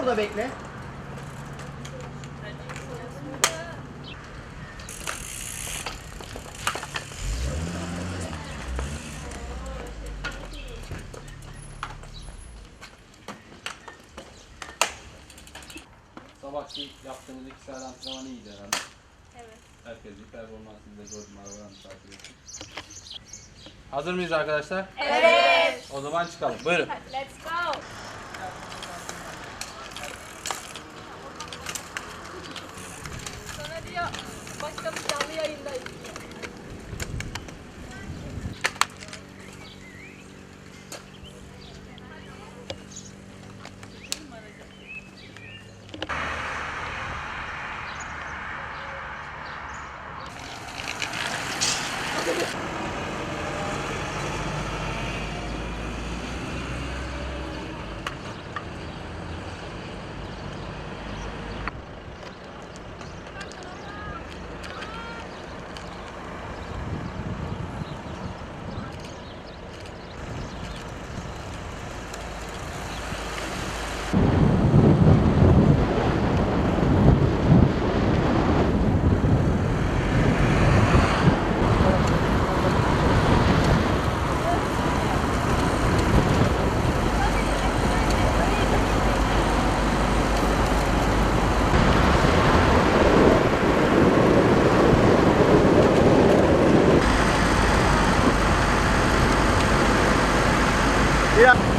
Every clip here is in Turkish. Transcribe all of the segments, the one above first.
orada bekle. Sabahki yaptığınız iki saat antrenman iyiydi herhalde. Evet. Herkesin performansını da gördüm arabadan takip ettim. Hazır mıyız arkadaşlar? Evet. O zaman çıkalım. Buyurun. Let's go. Yeah.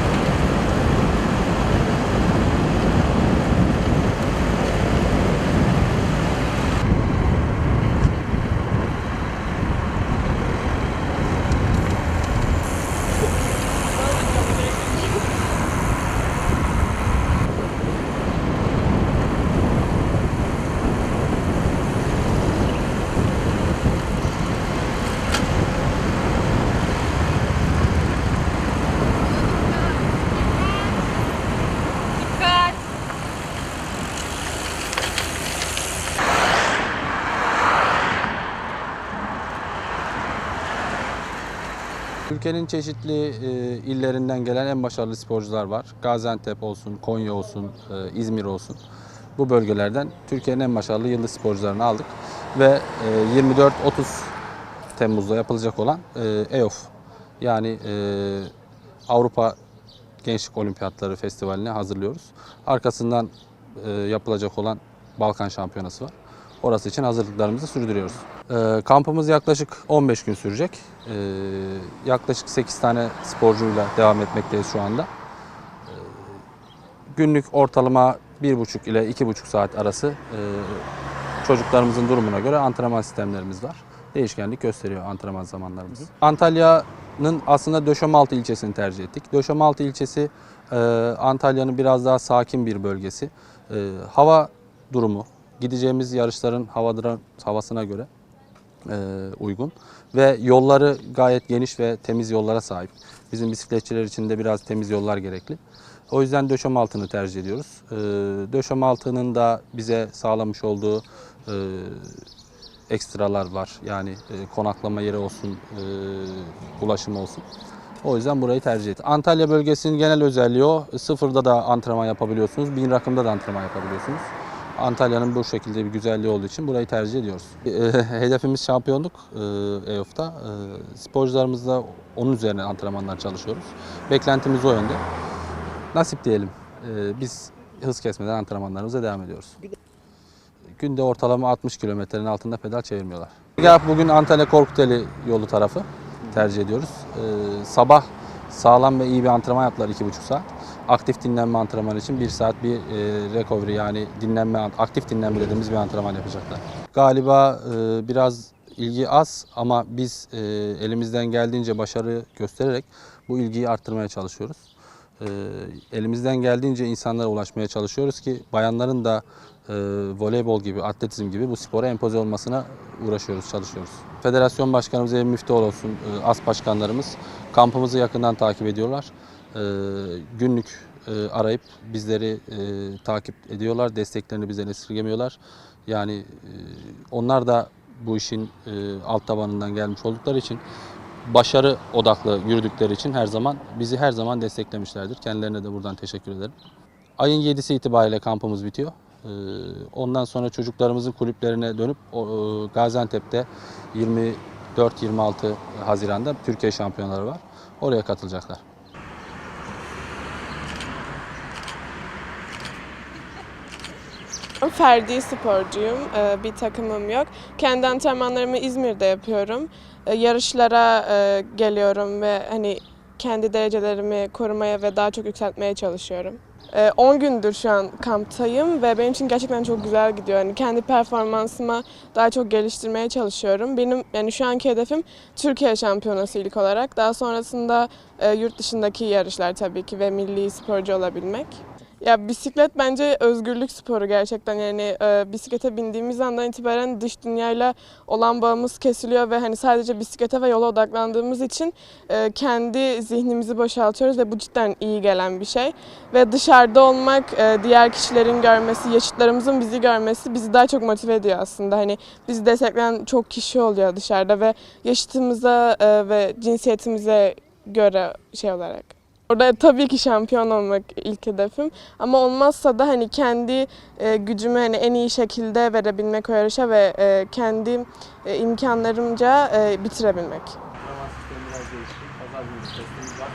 Ülkenin çeşitli e, illerinden gelen en başarılı sporcular var. Gaziantep olsun, Konya olsun, e, İzmir olsun. Bu bölgelerden Türkiye'nin en başarılı yıldız sporcularını aldık. Ve e, 24-30 Temmuz'da yapılacak olan e, EOF yani e, Avrupa Gençlik Olimpiyatları Festivali'ne hazırlıyoruz. Arkasından e, yapılacak olan Balkan Şampiyonası var. Orası için hazırlıklarımızı sürdürüyoruz. E, kampımız yaklaşık 15 gün sürecek. E, yaklaşık 8 tane sporcuyla devam etmekteyiz şu anda. E, günlük ortalama 1,5 ile 2,5 saat arası e, çocuklarımızın durumuna göre antrenman sistemlerimiz var. Değişkenlik gösteriyor antrenman zamanlarımız. Antalya'nın aslında Döşemaltı ilçesini tercih ettik. Döşemaltı ilçesi e, Antalya'nın biraz daha sakin bir bölgesi. E, hava durumu, gideceğimiz yarışların havadıra, havasına göre e, uygun ve yolları gayet geniş ve temiz yollara sahip. Bizim bisikletçiler için de biraz temiz yollar gerekli. O yüzden döşem altını tercih ediyoruz. E, döşem altının da bize sağlamış olduğu e, ekstralar var. Yani e, konaklama yeri olsun, e, ulaşım olsun. O yüzden burayı tercih ettik. Antalya bölgesinin genel özelliği o. Sıfırda da antrenman yapabiliyorsunuz. Bin rakımda da antrenman yapabiliyorsunuz. Antalya'nın bu şekilde bir güzelliği olduğu için burayı tercih ediyoruz. E, hedefimiz şampiyonluk EOF'ta. E, sporcularımızla onun üzerine antrenmanlar çalışıyoruz. Beklentimiz o yönde. Nasip diyelim. E, biz hız kesmeden antrenmanlarımıza devam ediyoruz. Günde ortalama 60 kilometrenin altında pedal çevirmiyorlar. Bugün Antalya Korkuteli yolu tarafı tercih ediyoruz. Sabah sağlam ve iyi bir antrenman yaptılar 2,5 saat. Aktif dinlenme antrenmanı için 1 saat bir e, recovery yani dinlenme, aktif dinlenme dediğimiz bir antrenman yapacaklar. Galiba e, biraz ilgi az ama biz e, elimizden geldiğince başarı göstererek bu ilgiyi arttırmaya çalışıyoruz. Elimizden geldiğince insanlara ulaşmaya çalışıyoruz ki bayanların da voleybol gibi, atletizm gibi bu spora empoze olmasına uğraşıyoruz, çalışıyoruz. Federasyon Başkanımız Emin Müftüoğlu olsun, e, AS başkanlarımız kampımızı yakından takip ediyorlar. E, günlük e, arayıp bizleri e, takip ediyorlar, desteklerini bizden esirgemiyorlar. Yani onlar da bu işin alt tabanından gelmiş oldukları için başarı odaklı yürüdükleri için her zaman bizi her zaman desteklemişlerdir. Kendilerine de buradan teşekkür ederim. Ayın 7'si itibariyle kampımız bitiyor. Ondan sonra çocuklarımızın kulüplerine dönüp Gaziantep'te 24-26 Haziran'da Türkiye şampiyonları var. Oraya katılacaklar. Ferdi sporcuyum. Ee, Bir takımım yok. Kendi antrenmanlarımı İzmir'de yapıyorum. Ee, Yarışlara e, geliyorum ve hani kendi derecelerimi korumaya ve daha çok yükseltmeye çalışıyorum. Ee, 10 gündür şu an kamptayım ve benim için gerçekten çok güzel gidiyor. Yani kendi performansımı daha çok geliştirmeye çalışıyorum. Benim yani şu anki hedefim Türkiye şampiyonası ilk olarak. Daha sonrasında e, yurt dışındaki yarışlar tabii ki ve milli sporcu olabilmek. Ya bisiklet bence özgürlük sporu gerçekten yani e, bisiklete bindiğimiz andan itibaren dış dünyayla olan bağımız kesiliyor ve hani sadece bisiklete ve yola odaklandığımız için e, kendi zihnimizi boşaltıyoruz ve bu cidden iyi gelen bir şey. Ve dışarıda olmak, e, diğer kişilerin görmesi, yaşıtlarımızın bizi görmesi bizi daha çok motive ediyor aslında. Hani bizi destekleyen çok kişi oluyor dışarıda ve yaşıtımıza e, ve cinsiyetimize göre şey olarak. Orada tabii ki şampiyon olmak ilk hedefim. Ama olmazsa da hani kendi e, gücümü hani en iyi şekilde verebilmek o yarışa ve e, kendi e, imkanlarımca e, bitirebilmek. Zaman sistemi biraz değişti. Pazar günü testimiz var.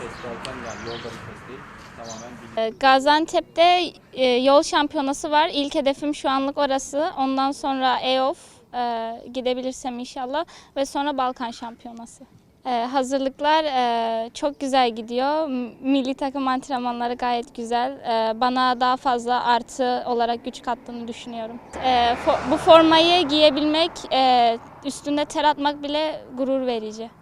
Test derken yani yolda bir test değil. Tamamen Ee, Gaziantep'te e, yol şampiyonası var. İlk hedefim şu anlık orası. Ondan sonra EOF e, gidebilirsem inşallah ve sonra Balkan şampiyonası. Ee, hazırlıklar e, çok güzel gidiyor. Milli takım antrenmanları gayet güzel. Ee, bana daha fazla artı olarak güç kattığını düşünüyorum. Ee, fo- bu formayı giyebilmek, e, üstünde ter atmak bile gurur verici.